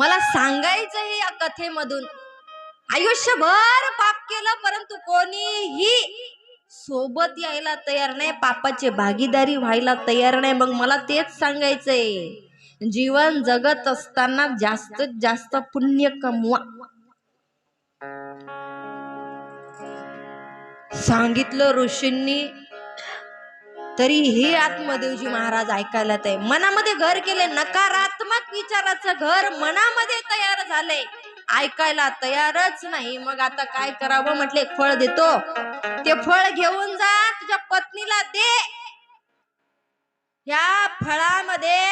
मला सांगायचं हे या कथेमधून. आयुष्यभर पाप केलं परंतु कोणीही सोबत यायला तयार नाही पापाची भागीदारी व्हायला तयार नाही. मग मला तेच सांगायचंय. जीवन जगत असताना जास्तीत जास्त पुण्य कमवा. सांगितलं ऋषींनी तरी हे आत्मदेवजी महाराज ऐकायला ते मनामध्ये घर केले नकारात्मक विचाराचं घर मनामध्ये तयार झाले. ऐकायला तयारच नाही. मग आता काय करावं म्हटले एक फळ देतो. ते फळ घेऊन जा तुझ्या पत्नीला दे. या फळामध्ये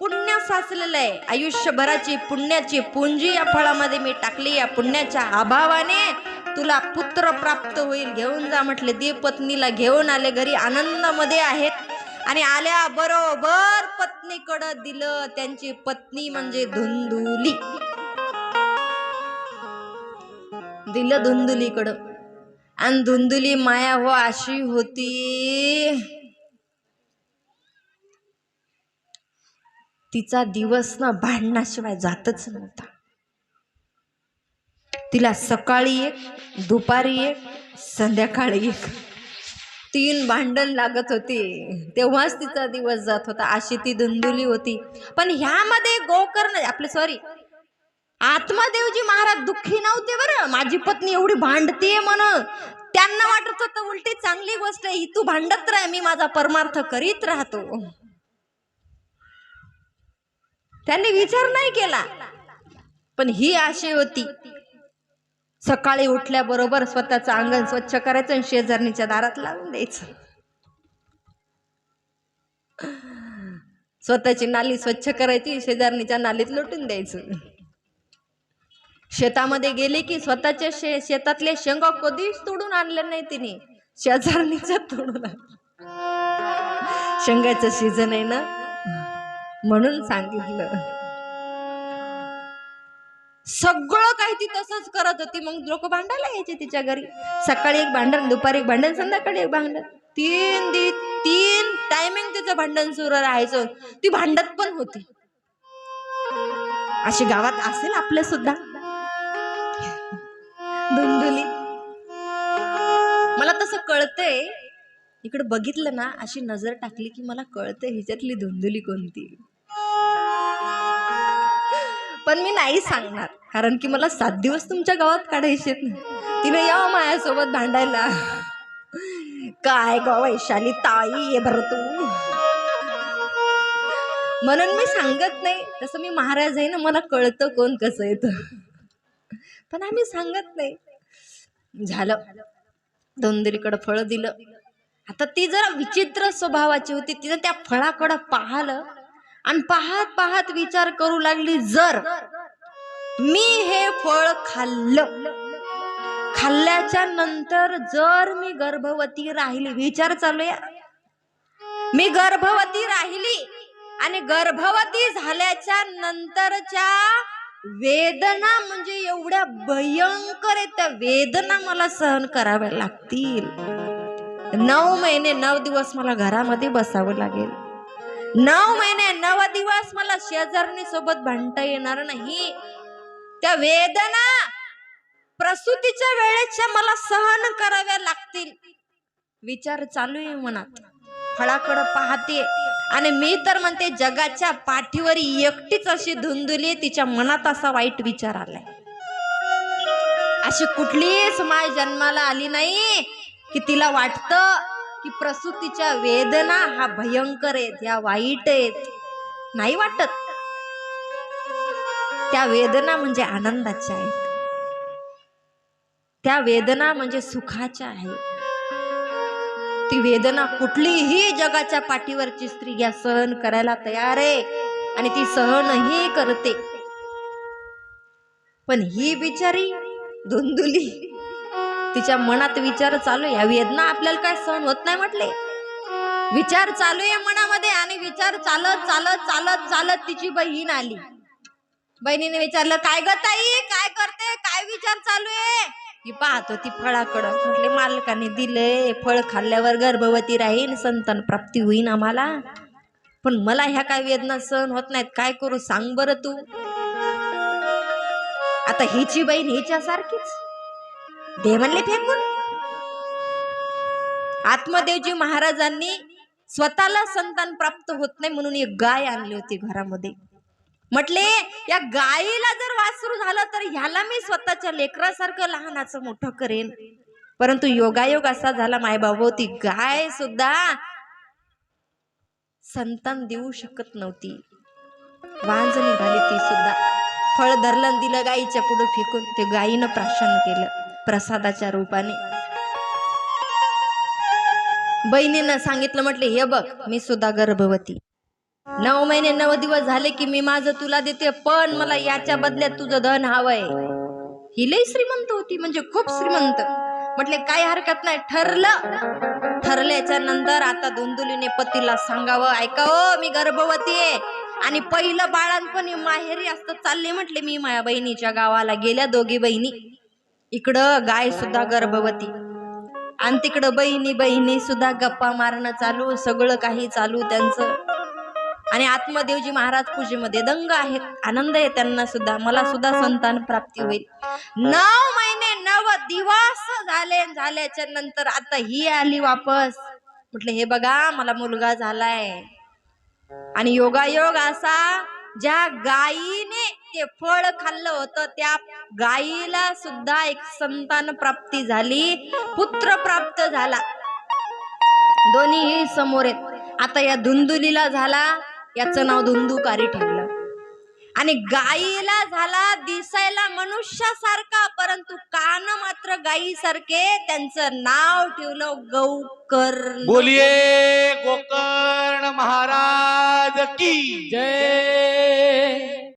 पुण्य साचलेलं आहे. आयुष्यभराची पुण्याची पुंजी या फळामध्ये मी टाकली. या पुण्याच्या अभावाने तुला पुत्र प्राप्त होईल. घेऊन जा म्हटले दे पत्नीला घेऊन आले घरी. आनंदामध्ये आहेत आणि आल्या बरोबर पत्नीकडं दिलं. त्यांची पत्नी म्हणजे धुंदुली. दिलं धुंदुलीकडं. आणि धुंदुली माया हो अशी होती. तिचा दिवस ना भांडणाशिवाय जातच नव्हता. तिला सकाळी एक दुपारी एक संध्याकाळी एक. तीन भांडण लागत होती. तेव्हाच तिचा दिवस जात होता. अशी ती धुंदुली होती. पण ह्यामध्ये गोकर्ण आपले सॉरी आत्मादेवजी महाराज दुःखी नव्हते बरं. माझी पत्नी एवढी भांडते म्हणून. त्यांना वाटत होतं उलटी चांगली गोष्ट आहे. ही तू भांडत राह मी माझा परमार्थ करीत राहतो. त्यांनी विचार नाही केला. पण ही आशय होती. सकाळी उठल्याबरोबर स्वतःचं अंगण स्वच्छ करायचं आणि शेजारणीच्या दारात लावून द्यायचं. स्वतःची नाली स्वच्छ करायची शेजारणीच्या नालीत लोटून द्यायचं. शेतामध्ये गेले की स्वतःच्या शे शेतातले शेंगा कधीच तोडून आणलं नाही तिने. शेजारणीच्या तोडून शेंगाचं सीझन आहे ना? म्हणून सांगितलं. सगळं काही ती तसंच करत होती. मग लोक भांडायला यायचे तिच्या घरी. सकाळी एक भांडण दुपारी एक भांडण संध्याकाळी एक भांडण. तीन दि तीन टायमिंग तिचं भांडण सुरू राहायचं. ती भांडत पण होती. अशी गावात असेल आपल्या सुद्धा. धुंदुली. मला तसं कळतंय. इकडे बघितलं ना अशी नजर टाकली की मला कळतंय हिच्यातली धुंदुली कोणती. पण मी नाही सांगणार. कारण की मला सात दिवस तुमच्या गावात काढायचे तिने यावं माझ्यासोबत भांडायला. काय ग वैशाली ताई ये बरं तू. म्हणून मी सांगत नाही. तसं मी महाराज आहे ना मला कळतं कोण कसं येतं. पण आम्ही सांगत नाही. झालं. दोनदरीकडं फळं दिलं. आता ती जरा विचित्र स्वभावाची होती. तिनं त्या फळाकडं पाहिलं. आणि पाहत पाहत विचार करू लागली जर मी हे फळ खाल्लं खाल्ल्याच्या नंतर जर मी गर्भवती राहिली विचार चालू या मी गर्भवती राहिली आणि गर्भवती झाल्याच्या नंतरच्या वेदना म्हणजे एवढ्या भयंकर आहेत त्या वेदना मला सहन कराव्या लागतील. नऊ महिने नऊ दिवस मला घरामध्ये बसावं लागेल. नऊ महिने नवा दिवस मला शेजारणी सोबत भांडता येणार नाही. त्या वेदना प्रसूतीच्या वेळेच्या मला सहन कराव्या लागतील. विचार चालू आहे मनात. फळाकडं पाहते आणि मी तर म्हणते जगाच्या पाठीवर एकटीच अशी धुंदुली तिच्या मनात असा वाईट विचार आलाय. अशी कुठलीच माय जन्माला आली नाही की तिला वाटतं की प्रसूतीच्या वेदना हा भयंकर आहेत ह्या वाईट आहेत. नाही वाटत? त्या वेदना म्हणजे आनंदाच्या आहेत. त्या वेदना म्हणजे सुखाच्या आहेत. ती वेदना कुठलीही जगाच्या पाठीवरची स्त्री या सहन करायला तयार आहे आणि ती सहनही करते. पण ही बिचारी धुंदुली तिच्या मनात विचार चालू आहे. या वेदना आपल्याला काय सहन होत नाही म्हटले. विचार चालू आहे मनामध्ये आणि विचार चालत चालत चालत चालत तिची बहीण आली. बहिणीने विचारलं काय ग ताई? काय करते? काय विचार चालू आहे? ही पाहत होती फळाकडं. म्हटले मालकाने दिले फळ खाल्ल्यावर गर्भवती राहीन संतान प्राप्ती होईन आम्हाला. पण मला ह्या काय वेदना सहन होत नाहीत. काय करू सांग बरं तू. आता हिची बहीण हिच्यासारखीच. सारखीच दे म्हणले फेकून. आत्मदेवजी महाराजांनी स्वतःला संतान प्राप्त होत नाही म्हणून एक गाय आणली होती घरामध्ये. म्हटले या गायीला जर वासरू झालं तर ह्याला मी स्वतःच्या लेकरासारखं लहानाचं मोठं करेन. परंतु योगायोग असा झाला मायबाबा ती गाय सुद्धा संतान देऊ शकत नव्हती. वांज निघाली ती सुद्धा. फळ धरलं दिलं गाईच्या पुढे फेकून. ते गायीनं प्राशन केलं. प्रसादाच्या रूपाने. बहिणीनं सांगितलं म्हटले हे बघ मी सुद्धा गर्भवती. नऊ महिने नऊ दिवस झाले की मी माझं तुला देते पण मला याच्या बदल्यात तुझं धन हवंय. ही लई श्रीमंत होती म्हणजे खूप श्रीमंत. म्हटले काय हरकत नाही ठरलं. ठरल्याच्या नंतर आता धुंदुलीने पतीला सांगावं ऐकावं मी गर्भवती आहे. आणि पहिलं बाळांपणी माहेरी असतं चालले म्हटले मी माझ्या बहिणीच्या गावाला गेल्या दोघी बहिणी. इकडं गाय सुद्धा गर्भवती. आणि तिकडं बहिणी बहिणी सुद्धा गप्पा मारणं चालू सगळं काही चालू त्यांचं. आणि आत्मदेवजी महाराज पूजेमध्ये दंग आहेत आनंद आहे त्यांना सुद्धा. मला सुद्धा संतान प्राप्ती होईल. नऊ महिने नव दिवस झाले झाल्याच्यानंतर आता ही आली वापस. म्हटलं हे बघा मला मुलगा झालाय. आणि योगायोग असा ज्या गायीने ते फळ खाल्लं होतं त्या गायीला सुद्धा एक संतान प्राप्ती झाली पुत्र प्राप्त झाला. दोन्हीही समोर आहेत. आता या धुंदुलीला झाला याचं नाव धुंदुकारी ठेवलं आणि गायीला झाला दिसायला मनुष्यासारखा परंतु कान मात्र गायीसारखे त्यांचं नाव ठेवलं गौकर्ण. बोलिये गोकर्ण महाराज की जय.